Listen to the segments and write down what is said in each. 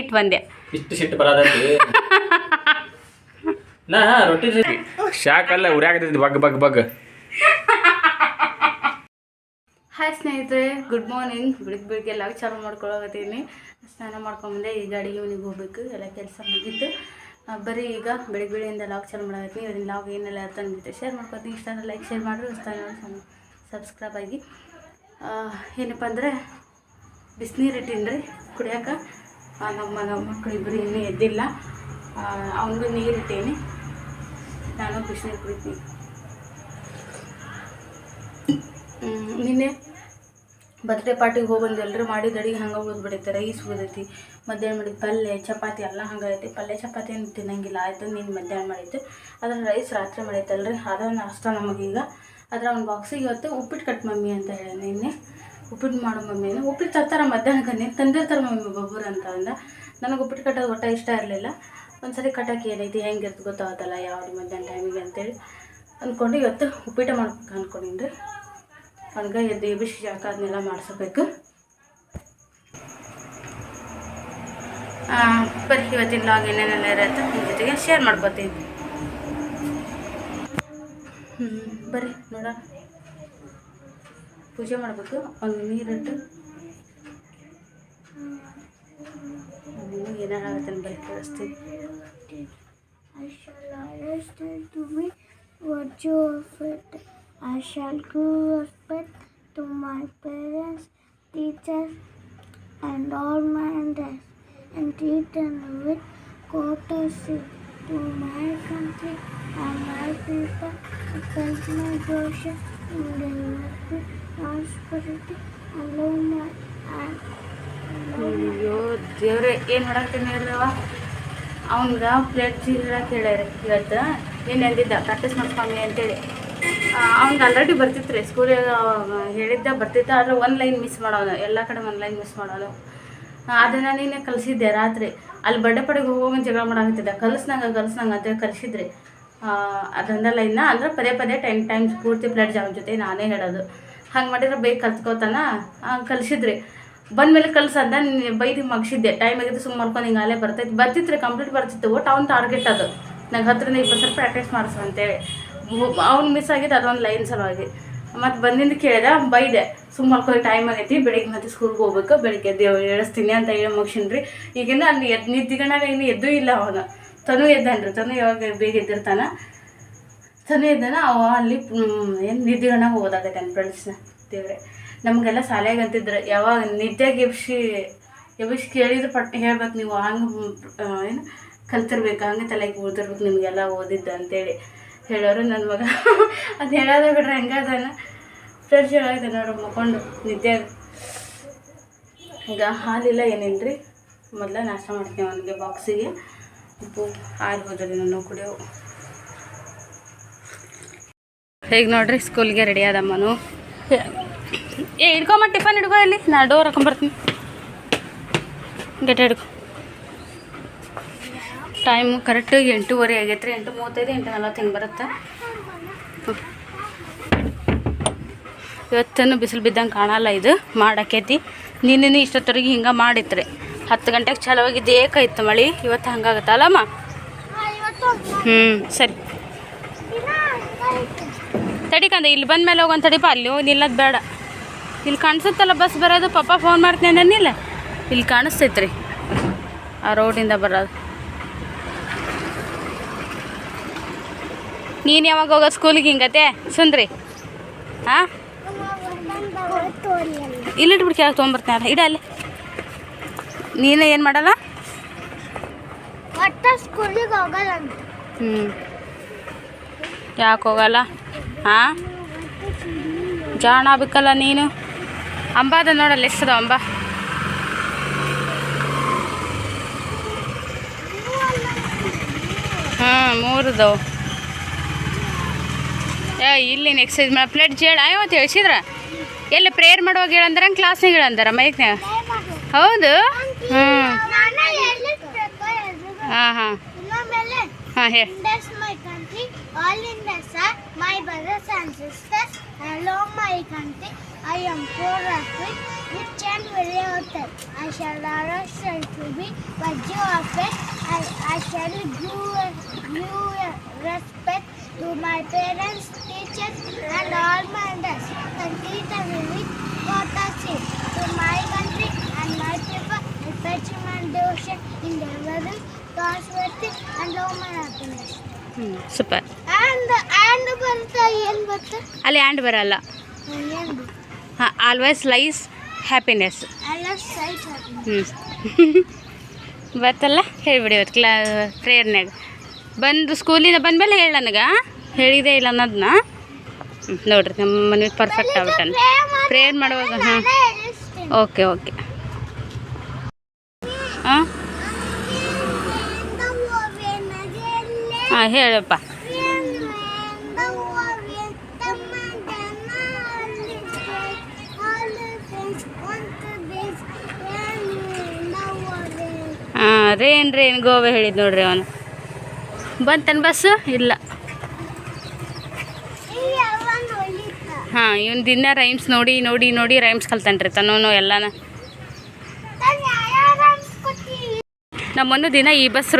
ಇಟ್ಟು ಬಂದೆ. ಇಷ್ಟು ಸಿಟ್ಟು ಬರೋದೈತಿ ನಾ ರೊಟ್ಟಿ ಶಾಕಲ್ಲ ಉರ್ಯಾಕತೈತಿ ಬಗ್ ಬಗ್ ಬಗ್. ಹಾಯ್ ಸ್ನೇಹಿತರೆ ಗುಡ್ ಮಾರ್ನಿಂಗ್ ಬೆಳಿಗ್ಗೆ ಬೆಳಿಗ್ಗೆ ಎಲ್ಲ ಚಾಲು ಮಾಡ್ಕೊಳಕತ್ತೀನಿ. ಸ್ನಾನ ಮಾಡ್ಕೊಂಬಂದೆ ಈಗ ಅಡಿಗೆ ಮನೆಗೆ ಹೋಗ್ಬೇಕು ಎಲ್ಲ ಕೆಲಸ ಮುಗಿತು. ಬರೀ ಈಗ ಬೆಳಿಗ್ಗೆ ಬೆಳಿಯಿಂದ ಲಾಗ್ ಚಾಲು ಮಾಡಕತ್ತೀನಿ. ಅದನ್ನ ಲಾಗ್ ಏನೆಲ್ಲ ಅರ್ಥ ನಿಮಗೆ ಶೇರ್ ಮಾಡ್ಕೊತೀನಿ. ಇಷ್ಟ ಲೈಕ್ ಶೇರ್ ಮಾಡಿರಿ. ಇಷ್ಟ ಸಬ್ಸ್ಕ್ರೈಬ್ ಆಗಿ. ಏನಪ್ಪ ಅಂದರೆ ಬಿಸಿನೀರು ಇಟ್ಟೀನಿ ರೀ ಕುಡಿಯೋಕೆ ನಮ್ಮ ನಮ್ಮ ಮಕ್ಕಳು ಇಬ್ಬರು ಇನ್ನೂ ಎದ್ದಿಲ್ಲ. ಅವನಿಗೂ ನೀರು ಇಟ್ಟೀನಿ. ನಾನು ಬಿಸಿನೀರು ಕುಡಿತೀನಿ. ನಿನ್ನೆ ಬರ್ತ್ಡೇ ಪಾರ್ಟಿಗೆ ಹೋಗಿ ಎಲ್ಲರೂ ಮಾಡಿದ ಅಡಿಗೆ ಹಂಗೆ ಓದ್ಬಿಡೈತೆ ರೈಸ್ ಉಳಿದೈತಿ ಮಧ್ಯಾಹ್ನ ಮಾಡಿದ ಪಲ್ಯ, ಚಪಾತಿ ಎಲ್ಲ ಹಂಗೆ ಐತಿ. ಪಲ್ಯ, ಚಪಾತಿ ಏನು ತಿನ್ನಂಗಿಲ್ಲ, ಆಯ್ತು, ನೀನು ಮಧ್ಯಾಹ್ನ ಮಾಡೈತೆ ಅದ್ರ ರೈಸ್ ರಾತ್ರಿ ಮಾಡೈತಲ್ರಿ ಅದ ನಾಷ್ಟ ನಮಗೀಗ. ಅದರ ಒಂದು ಬಾಕ್ಸಿಗೆ ಇವತ್ತು ಉಪ್ಪಿಟ್ಟು ಕಟ್ ಮಮ್ಮಿ ಅಂತ ಹೇಳಿ ನಿನ್ನೆ. ಉಪ್ಪಿಟ್ಟು ಮಾಡು ಮಮ್ಮಿ ಉಪ್ಪಿಟ್ಟು ತರ್ತಾರ ಮಧ್ಯಾಹ್ನಕ್ಕೆ ನೀನು ತಂದಿರ್ತಾರೆ ಮಮ್ಮಿ ಒಬ್ಬೊಬ್ಬರು ಅಂತ ಅಂದ. ನನಗೆ ಉಪ್ಪಿಟ್ಟು ಕಟ್ಟೋದು ಒಟ್ಟ ಇಷ್ಟ ಇರಲಿಲ್ಲ. ಒಂದ್ಸರಿ ಕಟ್ಟಕ್ಕೆ ಏನೈತಿ ಹೆಂಗಿರ್ತು ಗೊತ್ತಾಗತ್ತಲ್ಲ ಯಾವ್ದು ಮಧ್ಯಾಹ್ನ ಟೈಮಿಗೆ ಅಂತೇಳಿ ಅಂದ್ಕೊಂಡು ಇವತ್ತು ಉಪ್ಪಿಟ್ಟು ಮಾಡ್ಬೇಕು ಅಂದ್ಕೊಂಡಿನಿ ರೀ ಹಂಗೆ ಎದ್ದು ಎಬಿಸಿ ಜಾಕ ಅದನ್ನೆಲ್ಲ ಮಾಡಿಸ್ಬೇಕು ಬರೀ ಇವತ್ತಿನ ಲಾಗ್ ಏನೇನೆಲ್ಲ ಇರುತ್ತೆ ನಿಮ್ಮ ಜೊತೆಗೆ ಶೇರ್ ಮಾಡ್ಕೊತೀನಿ. ಹ್ಞೂ ಬರ್ರಿ ನೋಡ ಪೂಜೆ ಮಾಡಬೇಕು ಒಂದು ನೀರಿಟ್ಟು ಏನಾರು ಆಗುತ್ತೆ ಬರೀ ಕೇಳಿಸ್ತೀನಿ I shall always tell to me virtue of it. I shall give respect to my parents, teachers, and all my elders, and treat them with courtesy to my country and my people. I felt my devotion in the ಅಯ್ಯೋ ದೇವ್ರೆ, ಏನು ಮಾಡಾಕ್ತೀನಿ ಹೇಳ್ರವ ಅವ್ನ್ಗೆ plate ಚೀಲಕ್ಕೆ ಹೇಳ್ಯಾರ ಇವತ್ತು. ನೀನು ಎಂದಿದ್ದ practice ಮಾಡ್ಸ್ಕೊಂಬಿ ಅಂತೇಳಿ. ಅವ್ನಿಗೆ ಆಲ್ರೆಡಿ ಬರ್ತಿತ್ತು ರೀ ಸ್ಕೂಲಿಗೆ ಹೇಳಿದ್ದ ಬರ್ತಿದ್ದ ಆದರೆ ಒಂದು ಲೈನ್ ಮಿಸ್ ಮಾಡೋನು ಎಲ್ಲ ಕಡೆ ಒಂದು ಲೈನ್ ಮಿಸ್ ಮಾಡೋನು ಅದನ್ನು ನೀನೇ ಕಲಿಸಿದ್ದೆ ರಾತ್ರಿ. ಅಲ್ಲಿ ಬಡ್ಡೆ ಪಡೆಗೆ ಹೋಗೋಂಗೆ ಜಗಳ ಮಾಡಾಕತ್ತಿದ್ದ. ಕಲಿಸ್ನಂಗೆ ಕಲಿಸ್ನಂಗೆ ಅಂತೇಳಿ ಕಲಿಸಿದ್ರಿ. ಅದರಿಂದ ಲೈನ್ನ ಅಂದ್ರೆ ಪದೇ ಪದೇ ಟೆನ್ ಟೈಮ್ಸ್ ಪೂರ್ತಿ ಪ್ಲೇಟ್ ಜಾಮ್ ಜೊತೆ ನಾನೇ ಹೇಳೋದು. ಹಂಗೆ ಮಾಡಿದ್ರೆ ಬೇಗ ಕಲ್ತ್ಕೋತಾನ? ಕಲಿಸಿದ್ರಿ. ಬಂದ್ಮೇಲೆ ಕಲ್ಸಂದ ಬೈದು ಮಗಿಸಿದ್ದೆ. ಟೈಮ್ ಆಗಿದ್ದು ಸುಮ್ಮನೆ ಮಾಡ್ಕೊಂಡು ಹಿಂಗೆ ಅಲ್ಲೇ ಬರ್ತೈತೆ ಬರ್ತಿತ್ತು ರೀ ಕಂಪ್ಲೀಟ್ ಬರ್ತಿತ್ತು. ಒಟ್ಟು ಅವ್ನು ಟಾರ್ಗೆಟ್ ಅದು. ನಂಗೆ ಹತ್ತರಿಂದ ಇಪ್ಪತ್ತು ರೂಪಾಯಿ ಪ್ರಾಕ್ಟೀಸ್ ಮಾಡಿಸು ಅಂತೇಳಿ. ಅವ್ನು ಮಿಸ್ ಆಗಿದ್ದು ಅದೊಂದು ಲೈನ್ ಸಲುವಾಗಿ. ಮತ್ತು ಬಂದಿಂದ ಕೇಳಿದೆ, ಬೈದೆ. ಸುಮ್ಮ ಮಾಡ್ಕೊಂಡು ಟೈಮ್ ಆಗೈತಿ, ಬೆಳಿಗ್ಗೆ ಮತ್ತೆ ಸ್ಕೂಲ್ಗೆ ಹೋಗ್ಬೇಕು, ಬೆಳಿಗ್ಗೆ ದೇವ್ ಎಳಿಸ್ತೀನಿ ಅಂತ ಹೇಳಿ ಮುಗಿಸಿನ್ರಿ. ಈಗಿನ ಅಲ್ಲಿ ಎದ್ದು ನಿದ್ದಿಗಣಾಗ ಇನ್ನು ಎದ್ದೂ ಇಲ್ಲ ಅವನು. ತನು ಎದ್ದಾನ್ರಿ, ತನು ಯಾವಾಗ ಬೇಗ ಎದ್ದಿರ್ತಾನ? ತನು ಎದ್ದಾನ ಅವ ಅಲ್ಲಿ ಏನು ನಿದ್ದಿಗಣಾಗ ಓದಾಗೈತೆ ಫ್ರೆಂಡ್ಸ್ನ ದೇವ್ರೆ. ನಮಗೆಲ್ಲ ಅಂತಿದ್ರು, ಯಾವಾಗ ನಿದ್ದೆಗೆ ಎಬ್ಸಿ ಎಬ್ಸಿ ಕೇಳಿದ್ರೆ ಪಟ್, ಹೇಳ್ಬೇಕು ನೀವು ಹಂಗೆ ಏನು ಕಲ್ತಿರ್ಬೇಕು, ಹಂಗೆ ತಲೆಗೆ ಉಳ್ದಿರ್ಬೇಕು ನಿಮಗೆಲ್ಲ ಓದಿದ್ದು ಅಂತೇಳಿ ಹೇಳೋರು ನನ್ನ ಮಗ. ಅದು ಹೇಳೋದ ಬಿಡ್ರಿ, ಹಂಗೆ ಅದಾನ. ಫ್ರೆಂಡ್ಸ್ ಹೇಳೋದು ನೋಡ್ರಿ ಮಕ್ಕೊಂಡು ನಿದ್ದೆ ಈಗ ಹಾಲಿಲ್ಲ ಏನಿಲ್ಲ ರೀ ಮೊದಲ ನಾಷ್ಟ ಮಾಡ್ತೀನಿ ಅವನಿಗೆ ಬಾಕ್ಸಿಗೆ ಉಪ್ಪು ಹಾಲು ಹೋದ್ರಿ ನಾನು ಕುಡಿಯೋ. ಹೇಗೆ ನೋಡ್ರಿ? ಸ್ಕೂಲ್ಗೆ ರೆಡಿ ಆದಮ್ಮನು. ಏ, ಹಿಡ್ಕೊಂಬ, ಟಿಫನ್ ಹಿಡ್ಕೊ ಇಲ್ಲಿ. ನಾ ಡೋರ್ ಹಾಕೊಂಬರ್ತೀನಿ. ಗಟ್ಟ ಹಿಡ್ಕೊ. ಟೈಮು ಕರೆಕ್ಟ್ ಎಂಟೂವರೆ ಆಗೈತೆ ರೀ ಎಂಟು ಮೂವತ್ತೈದು ಎಂಟು ನಲ್ವತ್ತು ಹಿಂಗೆ ಬರುತ್ತೆ. ಇವತ್ತನ್ನು ಇವತ್ತೇನು ಬಿಸಿಲು ಬಿದ್ದಂಗೆ ಕಾಣಲ್ಲ ಇದು. ಮಾಡಾಕೈತಿ. ನಿನ್ನೆ ಇಷ್ಟೊತ್ತವರೆಗೆ ಹಿಂಗೆ ಮಾಡಿತ್ರಿ. ಹತ್ತು ಗಂಟೆಗೆ ಚಲೋಗಿದ್ದು ಏಕಾಯ್ತು ಮಳೆ. ಇವತ್ತು ಹಂಗಾಗತ್ತಲ್ಲಮ್ಮ? ಹ್ಞೂ ಸರಿ. ತಡಿಕಂದ ಇಲ್ಲಿ ಬಂದ ಮೇಲೆ ಹೋಗೋನ್ ತಡಿಪ ಅಲ್ಲಿ ಹೋಗಿ ನಿಲ್ಲೋದು ಬೇಡ. ಇಲ್ಲಿ ಕಾಣಿಸುತ್ತಲ್ಲ ಬಸ್ ಬರೋದು ಪಪ್ಪ ಫೋನ್ ಮಾಡ್ತೀನಿ ಅನ್ನಿಲ್ಲ ಇಲ್ಲಿ ಕಾಣಿಸ್ತೈತ್ರಿ ಆ ರೋಡಿಂದ ಬರೋದು. ನೀನು ಯಾವಾಗ ಹೋಗೋ ಸ್ಕೂಲಿಗೆ ಹಿಂಗತೆ? ಸುಂದ್ರಿ. ಹಾಂ ಇಲ್ಲಿಟ್ಬಿಟ್ಟು ಕೆಳಗೆ ತೊಗೊಂಬರ್ತೀನಿ ಅಲ್ಲ ಇಡ ಅಲ್ಲಿ. ನೀನು ಏನು ಮಾಡಲ್ಲ? ಸ್ಕೂಲಿಗೆ ಹೋಗಲ್ಲ. ಹ್ಞೂ ಯಾಕೆ ಹೋಗಲ್ಲ? ಹಾಂ? ಜಾಣ ಬಿಕ್ಕಲ್ಲ ನೀನು? ಅಂಬ ಅದ ನೋಡಲ್ಲ ಎಷ್ಟದ ಅಂಬ. ಹಾಂ ಮೂರದವು ಏ ಇಲ್ಲಿ ಎಕ್ಸೈಸ್ ಮಾಡಿ. ಪ್ಲೇಟ್ ಜೇಡ ಇವತ್ತು ಹೇಳ್ಸಿದ್ರ ಎಲ್ಲಿ ಪ್ರೇಯರ್ ಮಾಡುವಾಗ ಹೇಳಂದ್ರೆ ಕ್ಲಾಸ್ನಾಗ ಹೇಳಂದಾರ ಮೈಕ್ನಾಗ ಹೌದು? ಹ್ಞೂ ಹಾಂ ಹಾಂ. ಹಾಂ ಹೇಳಿ. My all brothers and sisters, hello my country, I am poor Afrik, rich and very hotel. I shall arouse to be virtue of it. I, I shall give, give respect to my parents, teachers, and all my elders. And teach them with courtesy to my country and my people. Fetch my devotion in their wedding, prosperity, and love my happiness. ಹ್ಞೂ super ಅಲ್ಲಿ and ಬರಲ್ಲ. ಹಾಂ always lies happiness ಹ್ಞೂ ಬರ್ತಲ್ಲ ಹೇಳಿಬಿಡಿ ಇವತ್ತು ಕ್ಲಾ ಪ್ರೇಯರ್ನ್ಯಾಗ ಬಂದು ಸ್ಕೂಲಿಂದ ಬಂದಮೇಲೆ ಹೇಳಿ ನನಗೆ. ಹೇಳಿದೆ ಇಲ್ಲ ಅನ್ನೋದನ್ನ ಹ್ಞೂ ನೋಡ್ರಿ ನಮ್ಮ ಮನೆ ಪರ್ಫೆಕ್ಟ್ ಆಗ್ಬಿಟ್ಟನು. ಪ್ರೇಯರ್ ಮಾಡುವಾಗ ಹಾಂ. ಓಕೆ ಓಕೆ ಹಾಂ ಹಾಂ, ಹೇಳಪ್ಪ. ಹಾಂ ರೇನ್ ರೇನ್ ಗೋವೆ ಹೇಳಿದ್ ನೋಡ್ರಿ ಅವನು. ಬಂತನ್ ಬಸ್ಸು ಇಲ್ಲ. ಹಾಂ, ಇವನು ದಿನ ರೈಮ್ಸ್ ನೋಡಿ ನೋಡಿ ನೋಡಿ ರೈಮ್ಸ್ ಕಲ್ತಾನ್ರಿ ತನ್ನೂ ಎಲ್ಲಾನ. ನಮ್ಮನ್ನು ದಿನ ಈ ಬಸ್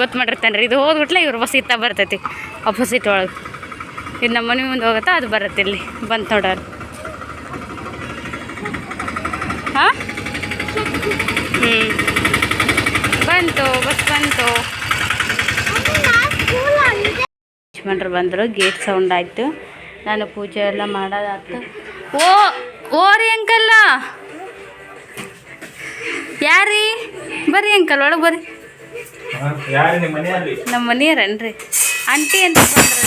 ಗೊತ್ತು ಮಾಡಿರ್ತಾನೆ ರೀ. ಇದು ಹೋದ್ಬಿಟ್ಲೆ ಇವ್ರ ಬಸ್ ಇತ್ತ ಬರ್ತೈತಿ ಅಪೋಸಿಟ್ ಒಳಗೆ. ಇದು ನಮ್ಮ ಮನೆ ಮುಂದೆ ಹೋಗುತ್ತಾ, ಅದು ಬರುತ್ತೆ ಇಲ್ಲಿ ಬಂತು ನೋಡ್ರಿ ಹಾಂ? ಹ್ಞೂ ಬಂತು, ಬಸ್ ಬಂತು. ಲಕ್ಷ್ಮಣರು ಬಂದರು ಗೇಟ್ ಸೌಂಡ್ ಆಯಿತು. ನಾನು ಪೂಜೆ ಎಲ್ಲ ಮಾಡೋದಾಯ್ತು ಓ ಓ ರೀ ಅಂಕಲ್ಲ ಯಾರೀ? ಬರ್ರಿ ಅಂಕಲ್ ಒಳಗೆ ಬರ್ರಿ. ನಿಮ್ಮ ಮನೆಯವ್ರನ್ರಿ? ಆಂಟಿ ಅಂತ ಬಂದ್ರಿ.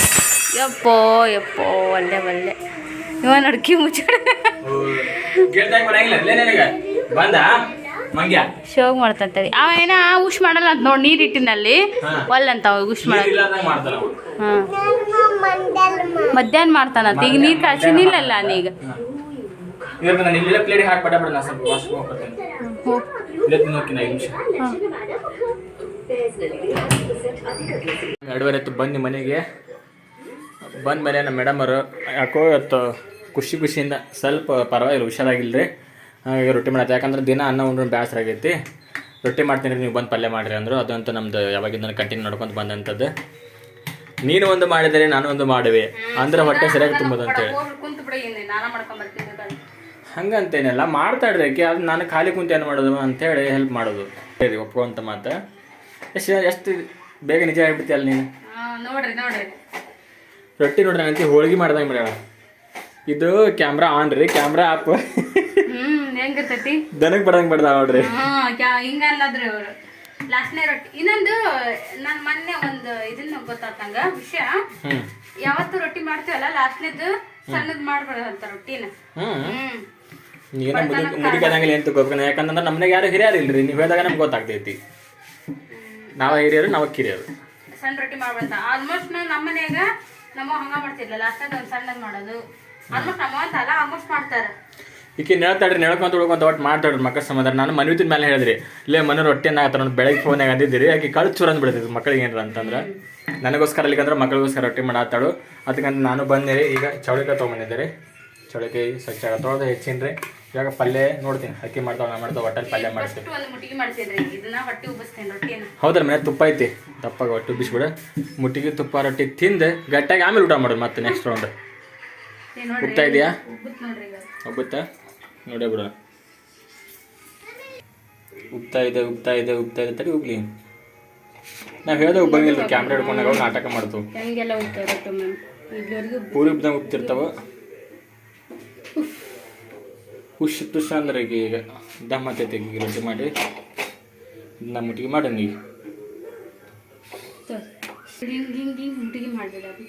ಯಪ್ಪೋ ಯಪ್ಪೋ ಒಳ್ಳೆ ಒಳ್ಳೆ. ಇವ ನಡ್ಕಿ ಮುಚ್ಚಾಡ ಶೋಗ್ ಮಾಡ್ತಂತೇಳಿ. ಅವ ಏನ ಉಷ್ ಮಾಡಲ್ಲ ಅಂತ ನೋಡಿ ನೀರ್ ಇಟ್ಟಿನಲ್ಲಿ ಒಲ್ಲಂತ ಅವ ಉಶ್ ನೀರ್ ಮಾಡಲ್ಲ. ಹಾಂ. ಮಧ್ಯಾಹ್ನ ಮಾಡ್ತಾನಂತ. ಈಗ ನೀರು ಕಾಸಿನಿಲ್ಲಲ್ಲ ನಾನೀಗ ಇವಾಗ ನಾನು ಇಲ್ಲೆಲ್ಲ ಪ್ಲೇಟ್ ಹಾಕಿ ಪಟ ಬಿಡ ನಾ ಸ್ವಲ್ಪ ವಾಶ್ ಹೋಗ್ಬರ್ತೇನೆ ಹೋಗ್ ಇಲ್ಲೇ ತಿನ್ನೋಕಿನ ಐದು ನಿಮಿಷ. ಎರಡುವರೆ ಇತ್ತು ಬಂದು ಮನೆಗೆ. ಬಂದ ಮೇಲೆ ನಮ್ಮ ಮೇಡಮರು ಯಾಕೋ ಇವತ್ತು ಖುಷಿ ಖುಷಿಯಿಂದ ಸ್ವಲ್ಪ ಪರವಾಗಿಲ್ಲ ಹುಷಾರಾಗಿಲ್ಲ ರೀ ಹಾಗಾಗಿ ರೊಟ್ಟಿ ಮಾಡತ್ತೆ. ಯಾಕಂದ್ರೆ ದಿನ ಅನ್ನ, ಉಂಡ್ರೆ ಬೇಸರ ಆಗೈತಿ. ರೊಟ್ಟಿ ಮಾಡ್ತೀನಿ ನೀವು ಬಂದು ಪಲ್ಯ ಮಾಡಿರಿ ಅಂದರು. ಅದಂತೂ ನಮ್ದು ಯಾವಾಗಿಂದ ಕಂಟಿನ್ಯೂ ನೋಡ್ಕೊಂತ ಬಂದಂಥದ್ದು ನೀನು ಒಂದು ಮಾಡಿದರೆ, ನಾನು ಒಂದು ಮಾಡುವೆ. ಅಂದ್ರೆ ಹೊಟ್ಟೆ ಸರಿಯಾಗಿ ತುಂಬೋದು ಹಂಗಂತೇನಿಲ್ಲ ಮಾಡ್ತಾಡ್ರಿ ಆಕೆ ಅದು ನಾನು ಖಾಲಿ ಕುಂತ ಏನು ಮಾಡೋದು ಅಂತೇಳಿ ಹೆಲ್ಪ್ ಮಾಡೋದು. ಸರಿ ಒಪ್ಕೊಂತ ಮಾತು. ಎಷ್ಟು ಎಷ್ಟು ಬೇಗ ನಿಜ ಆಗ್ಬಿಡ್ತಿ ಅಲ್ಲಿ ನೀನು ನೋಡ್ರಿ ನೋಡ್ರಿ. ರೊಟ್ಟಿ ನೋಡ್ರಿ ನನಗೆ ಹೋಳಿಗೆ ಮಾಡ್ದಂಗೆ ಮಾಡ್ಯಾಳ ಇದು ಕ್ಯಾಮ್ರಾ ಆನ್ ರೀ ಕ್ಯಾಮ್ರಾ ಆಪ್ ಹೆಂಗಿರ್ತೈತಿ? ದನಕ್ಕೆ ಬಡ್ದಂಗೆ ಬಡ್ದ ನೋಡ್ರಿ. ಹಾ ಕ್ಯಾ- ಹಿಂಗ ಅನ್ನದ್ರಿ ಅವರು. ಲಾಸ್ಟ್ನೇ ರೊಟ್ಟಿ ಇನ್ನೊಂದು ನಾನು ಮೊನ್ನೆ ಒಂದು ಇದನ್ನ ಗೊತ್ತಾತಂಗ ವಿಷಯ. ಯಾವತ್ತು ರೊಟ್ಟಿ ಮಾಡ್ತೀವಲ್ಲ ಲಾಸ್ಟ್ನೇದು ಸಣ್ಣದ್ ಅಂತ ರೊಟ್ಟಿನ. ಹ್ಮ್. ಹ್ಮ್ ನೀನ ಮುಡಿ ಮುಡಿಕದಂಗಿಲ್ಲ ಅಂತ ಗೊಬ್ಬರ ಯಾಕಂದ್ರೆ ನಮ್ಮ ಮನೆಗೆ ಯಾರು ಹಿರಿಯರು ಇಲ್ರಿ. ನೀವು ಹೇಳಿದಾಗ ನಮ್ಗೆ ಗೊತ್ತಾಗ್ತೈತಿ. ನಾವ ಹಿರಿಯರು ನಾವು ಕಿರಿಯರು. ಸಣ್ಣ ರೊಟ್ಟಿ ಮಾಡ್ಬಿಡ್ತ. ಆಲ್ಮೋಸ್ಟ್ ನಮ್ಮ ಮನ್ಯಾಗ ನಮ್ಮ ಹಂಗ ಮಾಡ್ತಿರ್ಲಿಲ್ಲ ಲಾಸ್ಟ್ನಾಗ ಒಂದ್ ಸಣ್ಣದ್ ಮಾಡೋದು. ಆಲ್ಮೋಸ್ಟ್ ನಮ್ಮ ಅಂತ ಅಲ್ಲ ಆಲ್ಮೋಸ್ಟ್ ಮಾಡ್ತಾರ. ಈಕೆ ನೆಳ್ತಾಡ್ರಿ ನೆಳ್ಕೊಂತ ಉಳ್ಕೊಂತ ಒಟ್ಟು ಮಾಡ್ತಾಡ್ರಿ ಮಕ್ಕಳ ಸಮಾಧಾನ. ನಾನು ಮನ್ವಿತಿನ ಮೇಲೆ ಹೇಳಿದ್ರಿ ಇಲ್ಲೇ ಮನೆ ರೊಟ್ಟಿ ಏನಾಗತ್ತ ಒಂದು ಬೆಳಗ್ಗೆ ಫೋನಾಗ ಅಂದಿದ್ದೀರಿ ಆಕೆ ಕಳ್ದು ಚೂರ್ ಅಂದ್ಬಿಡ್ತೈತಿ. ಮಕ್ಕಳಿಗೆ ಏನಾರ ಅಂತಂದ್ರೆ ನನಗೋಸ್ಕರ ಅಲ್ಲಿಗಂದ್ರೆ ಮಕ್ಕಳಿಗೋಸ್ಕರ ರೊಟ್ಟಿ ಮಾಡಾತಾಳು ಅದಕ್ಕಂತ ನಾನು ಬಂದೆ ಈಗ ಚೌಳಿಕಾಯಿ ತೊಗೊಂಬಂದಿದ್ದೆ ರೀ. ಚೌಳಿಕಾಯಿ ಸ್ವಚ್ಛ ತೊಳೆದು ಹೆಚ್ಚಿನ್ರಿ. ಇವಾಗ ಪಲ್ಯ ನೋಡ್ತೀನಿ ಅಕ್ಕಿ ಮಾಡ್ತಾವ ನಾ ಮಾಡ್ತಾವ ಒಟ್ಟಲ್ಲಿ ಪಲ್ಯ ಮಾಡ್ತೀನಿ. ಒಂದು ಮುಟ್ಟಿಗೆ ಮಾಡ್ತಿದ್ರಿ ಇದನ್ನ ಹೊಟ್ಟಿ ಉಬ್ಬಿಸ್ತೇನೆ ರೊಟ್ಟಿನ. ಹೌದ್ರ ಮನೆ ತುಪ್ಪ ಐತಿ ದಪ್ಪಾಗ ಒಟ್ಟು ಬಿಸ್ಬಿಡ ಮುಟ್ಟಿಗೆ ತುಪ್ಪ ರೊಟ್ಟಿ ತಿಂದು ಗಟ್ಟಾಗಿ ಆಮೇಲೆ ಊಟ ಮಾಡೋದು ಮತ್ತೆ ನೆಕ್ಸ್ಟ್ ರೌಂಡ್ ಉಪ್ತಾ ಇದೆಯಾ? ಒಬ್ಬತ್ತಾ ನೋಡೇ ಬಿಡ. ಉಪ್ತಾ ಇದೆ ಉಪ್ತಾ ಇದೆ ಉಪ್ತಾ ಇದೆ ತಡಿ ಉಗ್ಲಿ ನಾವು ಹೇಳ್ದೆ ಉಬ್ಬಂಗಿಲ್ಲ ಕ್ಯಾಮ್ರಾ ಹಿಡ್ಕೊಂಡಾಗ ನಾಟಕ ಮಾಡ್ತು ಪೂರಿ ಉಬ್ದಂಗೆ ಉಪ್ತಿರ್ತಾವ ಹುಷ್ ಖುಷಿ ಅಂದ್ರೆ ಈಗ ಈಗ ದಮ್ ಹತ್ತೈತಿ ರೊಟ್ಟಿ ಮಾಡಿ ನಮ್ಮ ಮುಟ್ಟಿಗೆ ಮಾಡಿ ಈಗ ಹಿಂಗೆ ಹಿಂಗೆ ಹಿಂಗೆ ಮುಟ್ಟಿಗೆ ಮಾಡ್ಬಿಡೋದು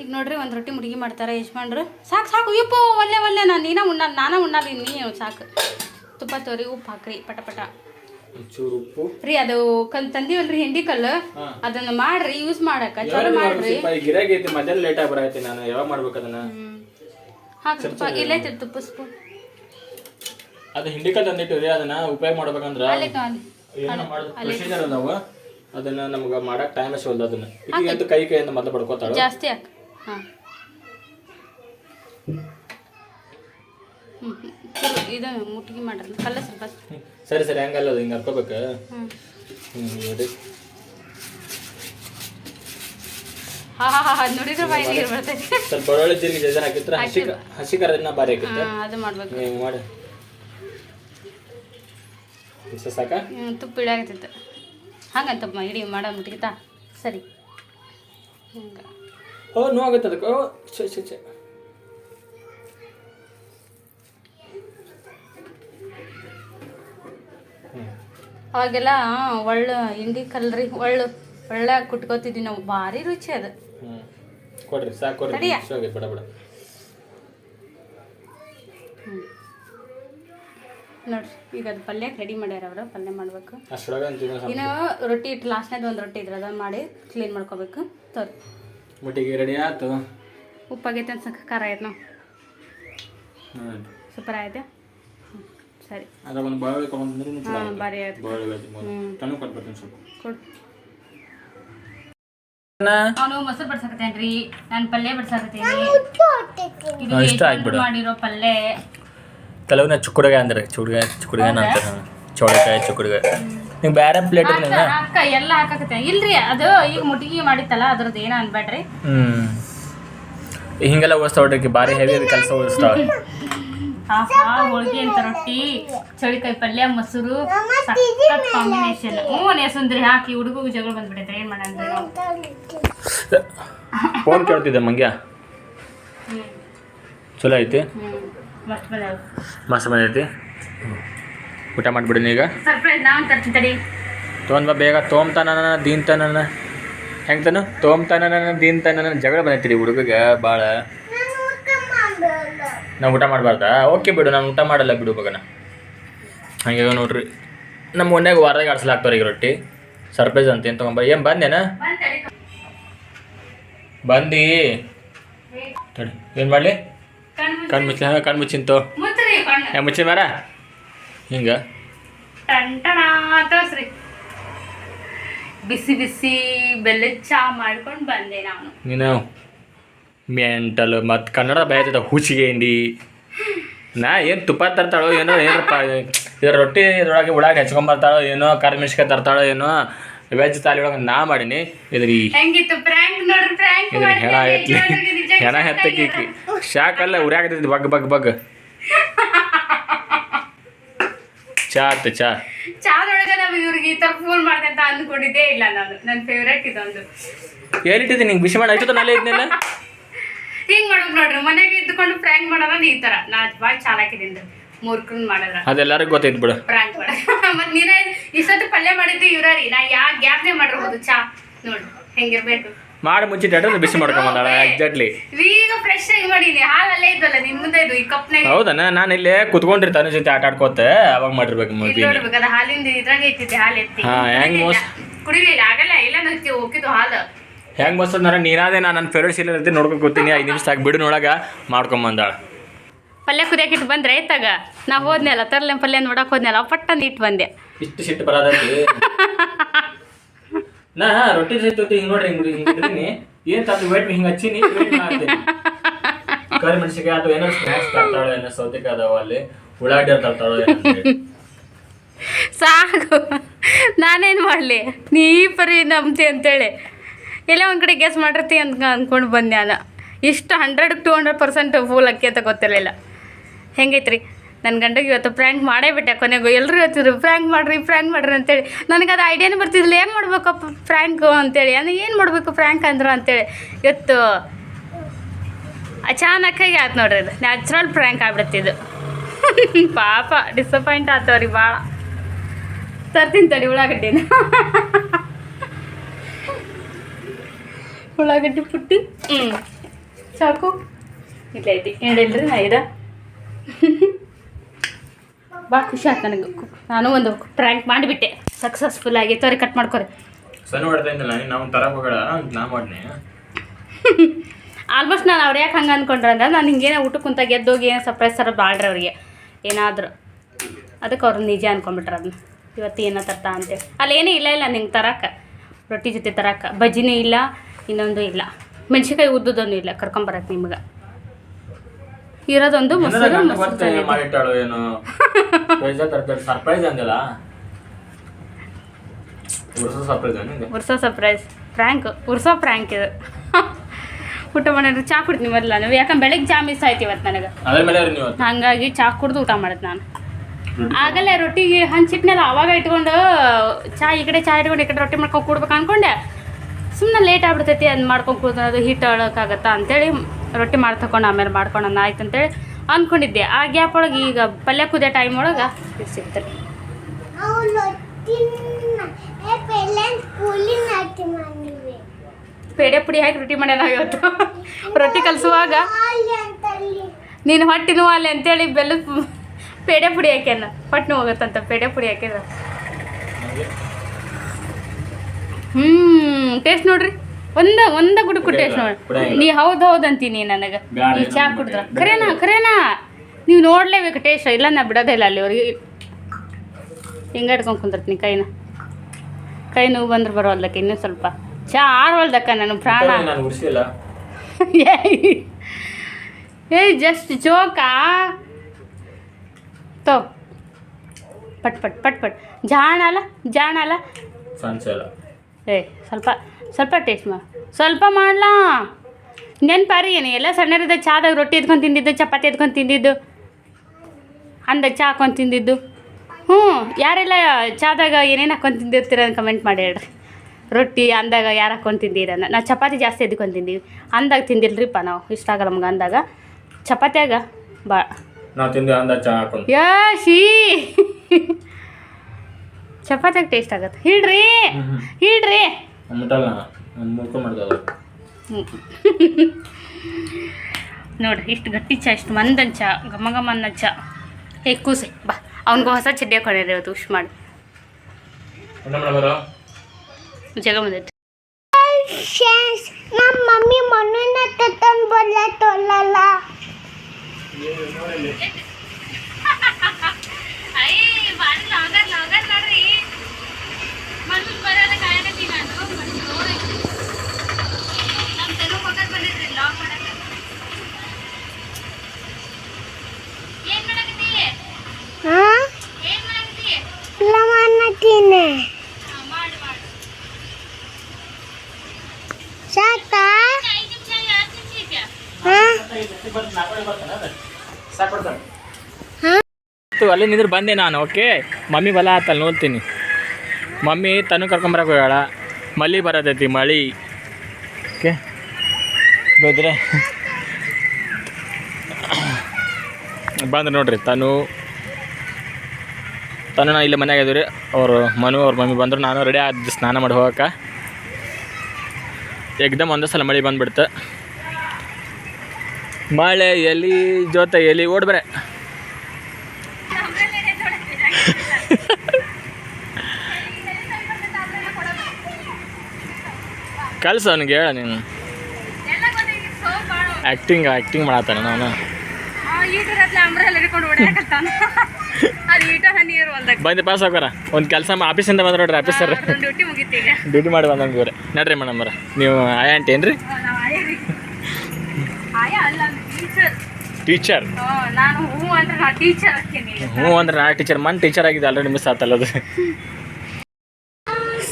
ಈಗ ನೋಡ್ರಿ ಒಂದು ರೊಟ್ಟಿ ಮುಟ್ಟಿಗೆ ಮಾಡ್ತಾರೆ ಯಜಮಾನ್ರು. ಸಾಕು ಸಾಕು ಉಯ್ಯಪ್ಪ ಒಲ್ಲೆ ಒಲ್ಲೆ ನಾನು ನೀನ ಉಣ್ಣ ನಾನ ಉಣ್ಣಲ್ಲ ನೀ ಸಾಕು. ತುಪ್ಪ ತೋರಿ ಉಪ್ಪು ಹಾಕ್ರಿ ಪಟ ಪಟ. ಒಂಚೂರು ಉಪ್ಪು. ರೀ ಅದು ಕಲ್ ತಂದಿವಲ್ರಿ ಹಿಂಡಿ ಕಲ್ಲು. ಅದನ್ನ ಮಾಡ್ರಿ ಯೂಸ್ ಮಾಡಕ್ಕ ಚಲೋ ಮಾಡ್ರಿ. ಗಿರಾಗಿ ಐತಿ ಮಧ್ಯಾಹ್ನ ಲೇಟ್ ಆಗಿ ಬರೈತಿ ನಾನು. ಯಾವಾಗ ಮಾಡ್ಬೇಕು ಅದನ್ನ? ಹಾಕಿ ತುಪ್ಪ ಇಲ್ಲೈತಿ ತುಪ್ಪ ಸ್ಪೂನ್. ಅದು ಹಿಂಡಿಕಾಯಿ ತಂದಿಟ್ಟಿವ್ರಿ ಅದನ್ನ ಉಪಯೋಗ ಮಾಡ್ಬೇಕಂದ್ರ ಏನೋ ಮಾಡೋದು ಪ್ರೊಸೀಜರ್ ಅದಾವ. ಅದನ್ನ ನಮ್ಗೆ ಮಾಡಕ್ ಟೈಮ್ ಸಿಗಲ್ದು ಅದನ್ನ. ಈಗಂತೂ ಕೈ ಕೈಯಿಂದ ಮೊದಲು ಪಡ್ಕೋತಾಳ. ಜಾಸ್ತಿ ಹಾಕ. ಇದು ಮುಟ್ಟಿಗೆ ಮಾಡ್ರಲ್ಲ ಕಲ್ಲ ಸ್ವಲ್ಪ. ಸರಿ ಸರಿ ಹಂಗಲ್ಲ ಅದು ಹಿಂಗೆ ಹರ್ಕೋಬೇಕು. ಹ್ಞೂ ನೋಡಿ. ಸ್ವಲ್ಪ ಒಳ್ಳೆ ಜೀರಿಗೆ ಜನ ಹಾಕಿದ್ರೆ ಹಸಿ ಹಸಿ ಕರದನ್ನ ಬಾರಿ ಹಾಕಿತ್ತೆ ಹಾಂ ಅದು ಮಾಡ್ಬೇಕು. ನೀವು ಮಾಡಿ. ಸಾಕ ತುಪ್ಪ ಇಡಾಕತ್ತಿತ್ತು ಹಂಗಂತಪ್ಪ ಇಡೀ ಮಾಡೋ ಮುಟ್ಟಿಗಿತಾ ಸರಿ. ಹಿಂಗೆ. ಓ ನೋವಾಗುತ್ತೆ ಅದಕ್ಕೆ. ಓ ಚೆ ಚೆ ಛೆ. ಅವಾಗೆಲ್ಲ ಒಳ್ಳ ಹಿಂಡಿ ಕಲ್ರಿ ಒಳ್ಳು ಒಳ್ಳೆ ಕುಟ್ಕೋತಿದ್ವಿ ನಾವು. ಭಾರಿ ರುಚಿ ಅದು. ಕೊಡ್ರಿ ಸಾಕು ಬಡ ಬಡ. ನೋಡ್ರಿ ಈಗ ಅದು ಪಲ್ಯಕ್ಕೆ ರೆಡಿ ಮಾಡ್ಯಾರ ಅವರು ಪಲ್ಯ ಮಾಡಬೇಕು. ಇನ್ನು ರೊಟ್ಟಿ ಇಟ್ಟು ಲಾಸ್ಟ್ನೇದು ಒಂದು ರೊಟ್ಟಿ ಇದ್ರೆ ಅದನ್ನು ಮಾಡಿ ಕ್ಲೀನ್ ಮಾಡ್ಕೋಬೇಕು. ತೋರಿ. ಮುಟ್ಟಿಗೆ ರೆಡಿ ಆಯ್ತು. ಉಪ್ಪಾಗೈತೆ ಅಂತ ಖಾರ ಆಯ್ತು ನಾವು ಹ್ಞೂ ಸೂಪರ್ ಆಯ್ತು? ಸರಿ. ಹಾಂ ಭಾರಿ ಆಯ್ತು. ಕೊಡು. ಅವನು ಮೊಸರು ಬಡ್ಸಕತ್ತೇನ್ರಿ? ನಾನು ಪಲ್ಯ ಬಡ್ಸಕತ್ತೇನಿ. ಮಾಡಿರೋ ಪಲ್ಯ. ಕೆಲವನ್ನ ಚುಕ್ಕುಡುಗ ಅಂದ್ರೆ ಚುಡುಗ ಚುಕ್ಕುಡುಗ ಅಂತಾರೆ ಚೌಳಿಕಾಯಿ ಚುಕ್ಕುಡುಗ. ನೀವು ಬೇರೆ ಪ್ಲೇಟ್ ಅಕ್ಕ ಅಕ್ಕ ಎಲ್ಲ ಹಾಕಕತ್ತೆ. ಇಲ್ರಿ ಅದು ಈಗ ಮುಟ್ಟಿಗೆ ಮಾಡಿತ್ತಲ್ಲ ಅದ್ರದ್ದು ಏನೋ ಅನ್ಬೇಡ್ರಿ ಹ್ಮ್. ಹಿಂಗೆಲ್ಲ ಓಡಿಸ್ತಾ ಹೊಡ್ರಿ ಭಾರಿ ಹೆವಿ ಕೆಲಸ ಓಡಿಸ್ತಾವ ಆಹಾ ಹೋಳ್ಗೆ ಅಂತ ರೊಟ್ಟಿ ಚೌಳಿಕಾಯಿ ಪಲ್ಯ ಮೊಸರು ಸಖತ್ ಕಾಂಬಿನೇಷನ್ ಹ್ಞೂ ನೇಸುಂದ್ರಿ ಹಾಕಿ ಹುಡುಗ ಜಗಳ ಬಂದ್ಬಿಟ್ಟೈತೆ ಏನು ನಾವು? ಫೋನ್ ಕೇಳ್ತಿದ್ದೆ ಮಂಗ್ಯ. ಚಲೋ ಐತಿ? ಮಸ್ತ್ ಬಂದೈತಿ ಊಟ ಮಾಡಿಬಿಡಿನಿ ಈಗ. ಸರ್ಪ್ರೈಸ್ ನಾನು ತರ್ತೀನಿ ತಡಿ. ಬೇಗ. ಹೆಂಗ್ ದೀನ್ತಾನ ಹೆಂಗೆ ತಾನು? ದೀನ್ ದೀನ್ತಾನ ಜಗಳ ಬಂದೈತಿ ಹುಡುಗಗೆ ಭಾಳ ನಾವು ಊಟ ಮಾಡಬಾರ್ದಾ? ಓಕೆ ಬಿಡು ನಾನು ಊಟ ಮಾಡಲ್ಲ ಬಿಡು ಬಗನ ಹಂಗೆ ನೋಡ್ರಿ. ನಮ್ಮ ಮನ್ಯಾಗ ವಾರದಾಗ ಆಡ್ಸಲಾಗ್ತಾರೆ ಈಗ ರೊಟ್ಟಿ. ಸರ್ಪ್ರೈಸ್ ಅಂತ ಏನು ತೊಗೊಂಬ ಏನು ಬಂದೇನ? ಬಂದು. ತಡಿ ಏನು ಮಾಡಲಿ? ಕಣ್ಣು ಮುಚ್ಚಿ. ಹಾಂ ಕಣ್ಣು ಮುಚ್ಚಿಂತು. ಹ್ಯಾಂಗ ಮುಚ್ಚಿ ಮಾರ ಹಿಂಗೆ. ತೋರ್ಸ್ರಿ. ಬಿಸಿ ಬಿಸಿ ಬೆಲ್ಲ ಚಾ ಮಾಡ್ಕೊಂಡು ಬಂದೆ ನಾನು. ನೀನು ಮೆಂಟಲ್ ಮತ್ತು ಕನ್ನಡ ಬಯತದ ಹುಚ್ಚಿಗೆ ಹಿಂಡಿ ನಾ ಏನು ತುಪ್ಪ ತರ್ತಾಳೋ ಏನೋ ಏನಪ್ಪ ಇದ್ರ ರೊಟ್ಟಿ ಇದ್ರೊಳಗೆ ಉಳಾಗ ಹೆಚ್ಕೊಂಬರ್ತಾಳೋ ಏನೋ ಕರ್ಮಿಷ್ಕ ತರ್ತಾಳೋ ಏನೋ ವೆಜ್ ತಾಲಿ ಒಳಗೆ ನಾ ಮಾಡೀನಿ. ಇದ್ರಿ. ಹೆಂಗಿತ್ತು ಪ್ರಾಂಕ್ ನೋಡ್ರಿ ಪ್ರಾಂಕ್ ಇದ್ರ ಹೆಣ ಹೆತ್ತ ಹೆಣ ಎತ್ತಕ್ಕಿ ಶಾಕಲ್ಲ ಉರ್ಯಾಕತೈತಿ ಬಗ್ ಬಗ್ ಬಗ್. ಚಾ ಆತ ಚಾ. ಚಾದೊಳಗೆ ನಾವು ಇವ್ರಿಗೆ ಈ ಥರ ಫೋನ್ ಮಾಡಿದೆ ಅಂತ ಅಂದ್ಕೊಂಡಿದ್ದೇ ಇಲ್ಲ ನಾನು. ನನ್ನ ಫೇವ್ರೇಟ್ ಇದೊಂದು. ಎಲ್ಲಿಟ್ಟಿದ್ದೀನಿ ನಿಂಗೆ? ಬಿಸಿ ಮಾಡಿ ಅಷ್ಟೊತ್ತು ನಲ್ಲೇ ಇದ್ನೆಲ್ಲ ಹಿಂಗ್ ಮಾಡೋದು ನೋಡ್ರಿ. ಮನೆಗೆ ಇದ್ದುಕೊಂಡು ಪ್ರ್ಯಾಂಕ್ ಮಾಡೋಣ ಈ ಥರ. ನಾ ಭಾಳ ಚಾಲಾಕಿದಿಂದ ಮೂರ್ಕನ್ ಮಾಡಿದ್ರ ಅದೆಲ್ಲರಿಗೂ ಗೊತ್ತೈತಿ ಬಿಡು. ಪ್ರ್ಯಾಂಕ್ ಮಾಡ. ಮತ್ ನೀನೇ ಇಷ್ಟೊತ್ತು ಪಲ್ಯ ಮಾಡಿದ್ದು ಇವ್ರೀ ನಾ ಯಾ ಗ್ಯಾಪ್ನೇ ಮಾಡಿರ್ಬೋದು ಚಾ. ನೋಡು ಹೆಂಗಿರ್ಬೇಕು. ಮಾಡಿ ಮುಚ್ಚಿಟ್ಟು ಬಿಸಿ ಮಾಡ್ಕೊಂಬಂದಾಳ ಎಕ್ಸಾಕ್ಟ್ಲಿ ಈಗ ಫ್ರೆಶ್ ಆಗಿ ಮಾಡೀನಿ ಹಾಲಲ್ಲೇ ಇದ್ದಲ್ಲ ನಿನ್ ಮುಂದೆ ಇದು ಈ ಕಪ್ನಾಗ ಹೌದನ ನಾನು ಇಲ್ಲೇ ಕುತ್ಕೊಂಡಿರ್ತಾನೆ ಜೊತೆ ಆಟ ಆಡ್ಕೋತ ಅವಾಗ ಮಾಡಿರ್ಬೇಕು ನೋಡ್ಬೇಕದ ಹಾಲಿಂದ ಇದ್ರಾಗ ಇಟ್ಟಿದ್ದೆ ಹಾಲು ಎತ್ತಿ. ಹಾ, ಹೆಂಗ್ ಮೋಸ- ಕುಡಿಲಿಲ್ಲ ಆಗಲ್ಲ ಇಲ್ಲ ನಂಗೆ ಹೋಗಿದ್ದು ಹಾಲು. ಹೆಂಗೆ ನೀನಾದೇ ನಾನು ನನ್ನ ಫೇವ್ರೇಟ್ ಸೀರಿಯಲ್ ಇರ್ತೀನಿ ನೋಡ್ಕೊಂಡು ಕೂತೀನಿ ಐದು ನಿಮಿಷ ಆಗಿ ಬಿಡು ನೋಡಾಗ ಮಾಡ್ಕೊಂಬಂದಾಳ ಪಲ್ಯ ಕುದಿಯಾಕಿಟ್ಟು ಬಂದ್ರೆ ಐತಾಗ ನಾ ಹೋದ್ನಲ್ಲ ತರ್ಲೆ ಪಲ್ಯ ನೋಡಕ್ ಹೋದ್ನಲ್ಲ ಪಟ್ಟ ನೀಟ್ ಬಂದೆ. ಇಷ್ಟು ಸಿಟ್ಟು ಬರೋದೈತಿ ನಾ ರೊಟ್ಟಿ ಜೊತೆ ಹಿಂಗ್ ನೋಡ್ರಿ, ಹಿಂಗ್ ಹಿಂಗ್ರಿ ಏನ್ ತಂದು ವೇಟ್ ಹಿಂಗ್ ಹಚ್ಚಿನಿ ಕರಿ ಮೆಣಸಿಗೆ ಅದು ಏನೋ ಸ್ನ್ಯಾಕ್ಸ್ ತರ್ತಾಳೆ ಏನೋ, ಸೌತೆಕಾಯಿ ಅದಾವ ಅಲ್ಲಿ, ಉಳ್ಳಾಗಡ್ಡಿ ತರ್ತಾಳೆ. ಸಾಕು. ನಾನೇನು ಮಾಡಲಿ? ನೀ ಪರಿ ನಂಬ್ತಿ ಅಂತೇಳಿ. ಎಲ್ಲ ಒಂದು ಕಡೆ ಗೆಸ್ ಮಾಡಿರ್ತಿ ಅಂತ ಅಂದ್ಕೊಂಡು ಬಂದೆ ನಾನು. ಇಷ್ಟು hundred two hundred percent fool ಅಕ್ಕಿ ಅಂತ ಗೊತ್ತಿರಲಿಲ್ಲ. ಹೆಂಗೈತ್ರಿ? ನನ್ನ ಗಂಡಗೆ ಇವತ್ತು ಪ್ರ್ಯಾಂಕ್ ಮಾಡೇ ಬಿಟ್ಟೆ ಕೊನೆಗೂ. ಎಲ್ಲರೂ ಹೇಳ್ತಿದ್ರು ಪ್ರ್ಯಾಂಕ್ ಮಾಡ್ರಿ ಪ್ರ್ಯಾಂಕ್ ಮಾಡ್ರಿ ಅಂತೇಳಿ. ನನಗೆ ಅದು ಐಡಿಯಾನೇ ಬರ್ತಿದ್ದಿಲ್ಲ. ಏನು ಮಾಡ್ಬೇಕಪ್ಪ ಪ್ರ್ಯಾಂಕು ಅಂತೇಳಿ. ಅಂದ್ರೆ ಏನು ಮಾಡಬೇಕು ಪ್ರ್ಯಾಂಕ್ ಅಂದ್ರೆ ಅಂತೇಳಿ. ಇವತ್ತು ಅಚಾನಕ್ಕಾಗಿ ಆಯ್ತು ನೋಡ್ರಿ ಇದು. ನ್ಯಾಚುರಲ್ ಪ್ರ್ಯಾಂಕ್ ಆಗ್ಬಿಡ್ತಿದ್ದು ಪಾಪ ಡಿಸಪಾಯಿಂಟ್ ಆತವ್ರಿ ಭಾಳ ತರ್ತೀನಿ ತಡಿ ಉಳ್ಳಾಗಡ್ಡಿನ. ಉಳ್ಳಾಗಡ್ಡಿ ಪುಟ್ಟಿ. ಹ್ಞೂ ಸಾಕು ಇಲ್ಲ ಐತಿ. ಹೇಳಿಲ್ರಿ ನಾ ಇದ. ಭಾಳ ಖುಷಿ ಆಯ್ತು ನನಗೆ. ನಾನು ಒಂದು ಪ್ರ್ಯಾಂಕ್ ಮಾಡಿಬಿಟ್ಟೆ. ಸಕ್ಸಸ್ಫುಲ್ ಆಗಿ ತೋರಿ ಕಟ್ ಮಾಡ್ಕೊರಿ. ಸಣ್ಣ ನೀನು ನಾವು ತರ ಹೋಗೋಣ ನಾ ಮಾಡ್ನೆ. ಆಲ್ಮೋಸ್ಟ್ ನಾನು ಅವ್ರು ಯಾಕೆ ಹಂಗೆ ಅಂದ್ಕೊಂಡ್ರೆ ಅಂದ್ರೆ ನಾನು ಹಿಂಗೇನೋ ಊಟಕ್ಕೆ ಕುಂತಾಗ ಗೆದ್ದೋಗಿ ಏನು ಸರ್ಪ್ರೈಸ್ ಥರ ಬಾಳ್ರಿ ಅವ್ರಿಗೆ. ಏನಾದರೂ. ಅದಕ್ಕೆ ಅವ್ರು ನಿಜ ಅಂದ್ಕೊಂಬಿಟ್ರೆ ಅದನ್ನ. ಇವತ್ತು ಏನೋ ತರ್ತಾ ಅಂತೇಳಿ ಅಲ್ಲಿ ಏನೂ ಇಲ್ಲ ಇಲ್ಲ ನಿಂಗೆ ತರಕ್ಕೆ ರೊಟ್ಟಿ ಜೊತೆ ತರಕ್ಕೆ ಬಜ್ಜಿನೇ ಇಲ್ಲ ಇನ್ನೊಂದು ಇಲ್ಲ. ಮೆಣ್ಸಿನ್ಕಾಯಿ ಉದ್ದದೊಂದು ಇಲ್ಲ ಕರ್ಕೊಂಬರಕ್ಕೆ ನಿಮ್ಗೆ. ಇರೋದೊಂದು ಮೊಸರು ಮೊಸರು ಗೊತ್ತೇ ಮಾಡಿಟ್ಟಾಳು ಏನು? ಸರ್ಪ್ರೈಸ್ ಅಂದಿಲ್ಲ ಉರ್ಸೋ ಉರ್ಸೋ ಇದು. ಊಟ ಮಾಡಿದ್ರೆ ಚಾ ಕುಡ್ತೀನಿ ಮೊದಲ ನಾನು. ಯಾಕಂದ್ರೆ ಬೆಳಗ್ಗೆ ಚಾ ಮಿಸ್ ಆಯ್ತು ಇವತ್ತು ನನಗೆ. ನೀವು ಹಂಗಾಗಿ ಚಾ ಕುಡ್ದು ಊಟ ಮಾಡಿದ್ ನಾನು. ಆಗಲೇ ರೊಟ್ಟಿಗೆ ಹಂಚಿಟ್ನೆಲ್ಲ ಅವಾಗ ಇಟ್ಕೊಂಡು ಚಾ ಈ ಕಡೆ ಚಾ ಇಟ್ಕೊಂಡು ಈ ಕಡೆ ರೊಟ್ಟಿ ಮಾಡ್ಕೊಂಡು ಕೂಡ್ಬೇಕು ಅನ್ಕೊಂಡೆ. ಸುಮ್ಮನೆ ಲೇಟ್ ಆಗ್ಬಿಡ್ತೈತಿ ಅದು ಮಾಡ್ಕೊಂಡು ಕೂತು ಅದು ಹಿಟ್ಟು ಅಳೋಕ್ಕಾಗತ್ತಾ ಅಂತೇಳಿ ರೊಟ್ಟಿ ಮಾಡಿ ತಗೊಂಡು ಆಮೇಲೆ ಮಾಡ್ಕೊಳೋಣ ಆಯ್ತು ಅಂತೇಳಿ ಅಂದ್ಕೊಂಡಿದ್ದೆ ಆ ಗ್ಯಾಪ್ ಒಳಗೆ ಈಗ ಪಲ್ಯ ಕುದಿಯೋ ಟೈಮ್ ಒಳಗೆ ಸಿಗ್ತಾರೆ ಪೇಡೆ ಪುಡಿ ಹಾಕಿ ರೊಟ್ಟಿ ಮಾಡ್ಯಾನ ಇವತ್ತು. ರೊಟ್ಟಿ ಕಲಸುವಾಗ ಅಲ್ಲಿ ಅಲ್ಲಿ ನೀನು ಹೊಟ್ಟೆ ನೋವಲ್ಲಿ ಅಂತೇಳಿ ಬೆಲ್ಲ ಪೇಡೆ ಪುಡಿ ಹಾಕ್ಯಾನ. ಹೊಟ್ಟೆ ನೋವು ಹೋಗುತ್ತಂತ ಪೇಡೆ ಪುಡಿ ಹಾಕಿದ್ರ. ಹ್ಞೂ ಟೇಸ್ಟ್ ನೋಡ್ರಿ. ಒಂದ ಒಂದ ಗುಡ್ ಕುಟ್ಟೆ ನೋಡ್ರಿ ನೀ ಹೌದು ಹೌದು ಅಂತೀನಿ ನನಗೆ. ನೀ ಈ ಚಾ ಕುಡಿದ್ರ. ಕರೇನಾ ಖರೇನಾ ಖರೇನಾ? ನೀವು ನೋಡ್ಲೇಬೇಕು ಟೇಸ್ಟ್ ಇಲ್ಲ ನಾ ಬಿಡೋದೇ ಇಲ್ಲ ಅಲ್ಲಿ ಅವ್ರಿಗೆ. ಹಿಂಗೆ ಹಿಡ್ಕೊಂಡು ಕುಂದಿರ್ತೀನಿ ಕೈನ. ಕೈ ನೋವು ಬಂದ್ರೆ ಬರೋಲ್ದಕ್ಕೆ ಇನ್ನೂ ಸ್ವಲ್ಪ. ಚಾ ಆರೋಲ್ದಕ್ಕ ನನ್ನ ಪ್ರಾಣ. ಏಯ್. ಜಸ್ಟ್ ಜೋಕಾ ತೋ. ಪಟ್ ಪಟ್ ಪಟ್ ಪಟ್. ಜಾಣ ಅಲ್ಲ ಜಾಣ ಅಲ್ಲ. ಸಂಚಲ ಏ ಸ್ವಲ್ಪ ಸ್ವಲ್ಪ ಟೇಸ್ಟ್ ಮಾ ಸ್ವಲ್ಪ ಮಾಡ್ಲಾ? ನೆನ್ಪಾರಿ ಏನು ಎಲ್ಲ ಸಣ್ಣರಿದ್ದ ಚಾದಾಗ ರೊಟ್ಟಿ ಎದ್ಕೊಂಡು ತಿಂದಿದ್ದು ಚಪಾತಿ ಎದ್ಕೊಂಡು ತಿಂದಿದ್ದು ಅಂದ ಚಾ ಹಾಕೊಂಡು ತಿಂದಿದ್ದು. ಹ್ಞೂ ಯಾರೆಲ್ಲ ಚಾದಾಗ ಏನೇನು ಹಾಕೊಂಡು ತಿಂದಿರ್ತೀರ ಅಂತ ಕಮೆಂಟ್ ಮಾಡಿ ಹೇಳ್ರಿ. ರೊಟ್ಟಿ ಅಂದಾಗ ಯಾರು ಹಾಕೊಂಡು ತಿಂದಿರನ್ನ ನಾವು ಚಪಾತಿ ಜಾಸ್ತಿ ಎದ್ಕೊಂಡು ತಿಂದೀವಿ. ಅಂದಾಗ ತಿಂದಿಲ್ರಿಪ್ಪ ನಾವು ಇಷ್ಟ ಆಗಲ್ಲ ನಮ್ಗೆ ಅಂದಾಗ. ಚಪಾತಿಯಾಗ ಬಾ. ನಾವು ತಿಂದು ಅಂದ ಚಾ ಹಾಕೊಂಡು. ಯಾಶಿ ಚಪಾತಿಯಾಗ ಟೇಸ್ಟ್ ಆಗತ್ತೆ. ಹಿಡ್ರಿ ಹಿಡ್ರಿ. ಮುಟ್ಟಲ್ಲ ನಾನು. ನೋಡ್ರಿ ಇಷ್ಟು ಗಟ್ಟಿ ಚಾ ಇಷ್ಟು ಮಂದನ್ ಚಾ ಘಮ ಘಮ ಅನ್ನೋ ಚಾ. ಹೇ ಕೂಸೆ ಬಾ. ಅವ್ನಿಗೆ ಹೊಸ ಚಡ್ಡಿ ಹಾಕೊಂಡಿರಿ ಇವತ್ತು ಉಶ್ ಮಾಡಿ. ಜಗ ಬಂದೈತಿ. ನಮ್ಮ ಮಮ್ಮಿ ಬಲ್ಲ ತೊಲ್ಲಲ್ಲ ಹಾ ಇಲ್ಲ ಲಾಗರ್ ಹಾ ಅಲ್ಲಿ ನಿಂದ್ರೆ ಬಂದೆ ನಾನು ಓಕೆ ಮಮ್ಮಿ ಬಲ ಆತಲ್ಲಿ ನೋಡ್ತೀನಿ. ಮಮ್ಮಿ ತನು ಕರ್ಕೊಂಬರಕ್ಕೆ ಹೋಗೋಣ ಮಳಿ ಬರತೈತಿ ಮಳಿ. ಓಕೆ. ಹೋದ್ರೆ ಬಂದ್ರೆ ನೋಡ್ರಿ ತನು. ತನು ನಾ ಇಲ್ಲಿ ಮನೆಯಾಗ ಇದೀವಿ ರೀ. ಅವರು ಮನು ಅವ್ರ ಮಮ್ಮಿ ಬಂದರು. ನಾನು ರೆಡಿ ಆದ ಸ್ನಾನ ಮಾಡಿ ಹೋಗಕ್ಕೆ ಎಕ್ದಮ್ ಒಂದೇ ಸಲ ಮಳೆ ಬಂದ್ಬಿಡ್ತು. ಮಳೆ ಎಲಿ ಜೊತೆ ಎಲಿ ಓಡ್ಬರೆ ಕಲ್ಸ ಅವನಿಗೆ ಹೇಳ ನೀನು. ಆ್ಯಕ್ಟಿಂಗ್ ಆ್ಯಕ್ಟಿಂಗ್ ಮಾಡತ್ತಾನೆ ನಾನು ಬಂದು ಪಾಸ್ ಹೋಗೋರ? ಒಂದು ಕೆಲಸ ಆಫೀಸಿಂದ ಬಂದ್ರೆ ನೋಡ್ರಿ ಆಫೀಸರ್ ಡ್ಯೂಟಿ ಮಾಡಿ ಬಂದಂಗೆ ಇವ್ರೆ ನೋಡ್ರಿ ಮೇಡಮ್ ನೀವು ಆಯಾ ಆಂಟಿ ಏನ್ರಿ? ಟೀಚರ್ ಹ್ಞೂ ಅಂದ್ರೆ ನಾ ಟೀಚರ್ ಮನ್ ಟೀಚರ್ ಆಗಿದೆ ಆಲ್ರೆಡಿ ಮಿಸ್ ಆತಲ್ಲ ಅದು.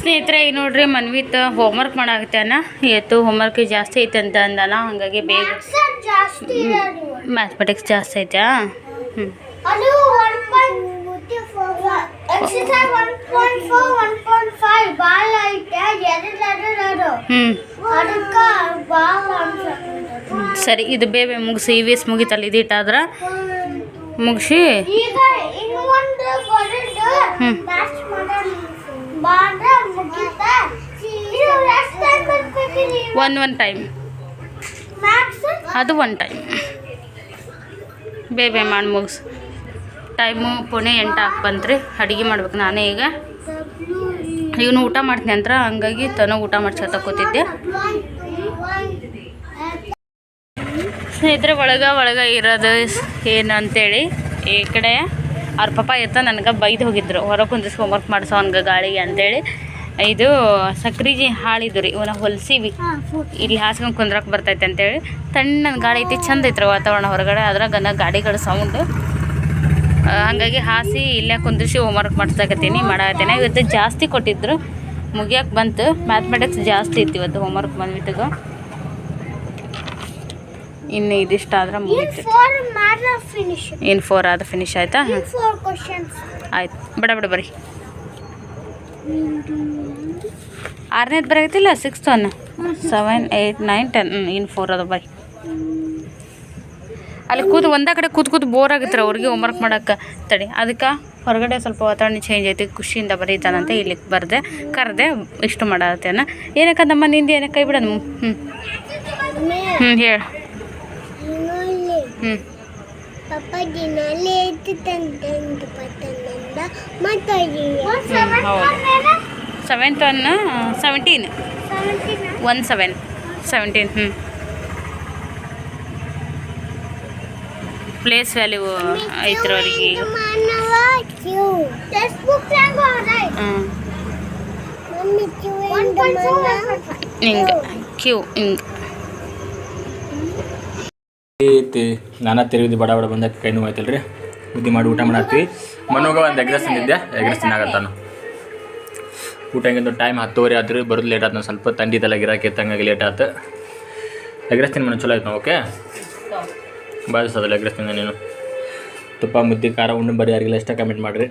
ಸ್ನೇಹಿತರೆ ಈಗ ನೋಡ್ರಿ ಮನ್ವಿತ್ ಹೋಮ್ವರ್ಕ್ ಮಾಡಾಕತ್ತಾನ ಇವತ್ತು ಹೋಮ್ವರ್ಕ್ ಜಾಸ್ತಿ ಐತೆ ಅಂತ ಅಂದಾನ ಹಾಗಾಗಿ ಬೇಗ ಮ್ಯಾಥಮೆಟಿಕ್ಸ್ ಜಾಸ್ತಿ ಐತಾ ಹ್ಞೂ ಹ್ಞೂ ಸರಿ ಇದು ಬೇಬೆ ಮುಗಿಸಿ ಇ ವಿ ಎಸ್ ಮುಗಿತಲ್ಲ ಇದಿಟ್ಟಾದ್ರೆ ಮುಗಿಸಿ? ಈಗ ಒನ್ ಒನ್ ಟೈಮ್ ಅದು ಒನ್ ಟೈಮ್ ಬೇಬೆ ಮಾಡಿ ಮುಗಿಸ್. ಟೈಮು ಪುಣೆ ಎಂಟು ಹಾಕಿ ಬಂತ್ರಿ. ಅಡುಗೆ ಮಾಡ್ಬೇಕು ನಾನೇ ಈಗ. ಇವನು ಊಟ ಮಾಡ್ತೀನಿ ಅಂತ ಹಂಗಾಗಿ ತನೋ ಊಟ ಮಾಡ್ಸತ್ತ ಕೂತಿದ್ದೆ. ಸ್ನೇಹಿತರೆ, ಒಳಗೆ ಒಳಗೆ ಇರೋದು ಏನು ಅಂತೇಳಿ, ಈ ಕಡೆ ಅವ್ರ ಪಪ್ಪ ಎತ್ತ ನನಗೆ ಬೈದು ಹೋಗಿದ್ರು. ಹೊರಗೆ ಕುಂದಿಸ್ ಹೋಮ್ವರ್ಕ್ ಮಾಡಿಸೋ ಹಂಗೆ ಗಾಳಿಗೆ ಅಂತೇಳಿ. ಇದು ಸಕ್ರಿಜಿ ಹಾಳಿದ್ರು ರೀ ಇವನ್ನ ಹೊಲ್ಸಿವಿ. ಇಲ್ಲಿ ಹಾಸ್ಕೊಂಡು ಕುಂದ್ರಕ್ಕೆ ಬರ್ತೈತೆ ಅಂತೇಳಿ. ತಣ್ಣನ ಗಾಳಿ ಐತಿ ಚಂದ ಐತ್ರಿ ವಾತಾವರಣ ಹೊರಗಡೆ. ಅದ್ರಾಗ ಗಾಡಿಗಳ ಸೌಂಡ್ ಹಾಗಾಗಿ ಹಾಸಿ ಇಲ್ಲೇ ಕುಂದ್ರಿಸಿ ಹೋಮ್ವರ್ಕ್ ಮಾಡಿಸ್ದಾಕತ್ತೀನಿ ಮಾಡಾಕತ್ತೀನಿ. ಇವತ್ತು ಜಾಸ್ತಿ ಕೊಟ್ಟಿದ್ರು. ಮುಗಿಯೋಕೆ ಬಂತು. ಮ್ಯಾಥಮೆಟಿಕ್ಸ್ ಜಾಸ್ತಿ ಇತ್ತು ಇವತ್ತು ಹೋಮ್ವರ್ಕ್ ಬಂದ್ಬಿಟ್ಟಿಗೆ. ಇನ್ನು ಇದಿಷ್ಟ ಆದ್ರೆ ಮುಗಿತು ಇನ್ನು ಫೋರ್ ಆದ್ರೆ ಫಿನಿಶ್ ಆಯ್ತಾ? ಆಯ್ತು. ಬಡ ಬಡ ಬರ್ರಿ. ಆರನೇದು ಬರಾಗತ್ತಿಲ್ಲ sixth one seven eight nine ten in four ಅದ ಬರ್ರಿ ಅಲ್ಲಿ ಕೂತು ಒಂದೇ ಕಡೆ ಕೂತ್ ಕೂತು ಬೋರ್ ಆಗುತ್ತೆ ಅವ್ರಿಗೆ ಹೋಮ್ವರ್ಕ್ ಮಾಡಕ್ಕೆ. ತಡಿ ಅದಕ್ಕೆ ಹೊರಗಡೆ ಸ್ವಲ್ಪ ವಾತಾವರಣ ಚೇಂಜ್ ಐತಿ ಖುಷಿಯಿಂದ ಬರೀತಾನಂತೆ ಇಲ್ಲಿಗೆ ಬರದೆ ಕರೆದೆ ಇಷ್ಟು ಮಾಡತ್ತೇನ. ಏನಕ್ಕಂದಮ್ಮ ನಿಂದ ಏನಕ್ಕೆ ಕೈ ಬಿಡೋದು? ಹ್ಞೂ ಹ್ಞೂ ಹೇಳಿ. ಪಪ್ಪ ತಂದು ಪತ್ತನಿಂದ ಮತ್ತೆ ಹೌದು. Seventh one seventeen one seven seventeen ಹ್ಞೂ ಪ್ಲೇಸ್ ವ್ಯಾಲ್ಯೂ ಐತ್ರ ಅವ್ರಿಗೆ ಹಿಂಗೆ ಕ್ಯೂ ಹಿಂಗೆ ಐತಿ ನಾನಾ ತಿರುಗಿದು ಬಡ ಬಡ ಬಂದಾಗ ಕೈ ನೋವು ಆಯ್ತಲ್ರಿ ಬುದ್ಧಿ ಮಾಡಿ ಊಟ ಮಾಡತ್ತೀವಿ. ಮನೋಗ ಒಂದು ಎಗ್ರೆಸ್ ತಿಂದಿದ್ದೆ ಎಗ್ರೆಸ್ ತಿನ್ನಾಗತ್ತಾನು ಊಟ ಹೆಂಗಿಂದು ಟೈಮ್ ಹತ್ತುವರೆ ಆದ್ರೆ ಬರೋದು ಲೇಟ್ ಆಯ್ತು ಸ್ವಲ್ಪ ತಂಡಿದೆಲ್ಲ ಗಿರಾಕಿ ತಂಗಾಗಿ ಲೇಟ್ ಆಯ್ತು ಎಗ್ರೆಸ್ ತಿನ್ ಮನೆ ಚಲೋ ಆಯ್ತು ಓಕೆ ಬಾಯ್ ಸದಲ್ಲ ಎಗ್ರೆಸ್ ತಿಂದ ನೀನು. ತುಪ್ಪ, ಮುದ್ದೆ, ಖಾರ, ಉಂಡು, ಬರೀ ಯಾರಿಗೆಲ್ಲ ಇಷ್ಟ ಕಮೆಂಟ್ ಮಾಡಿರಿ.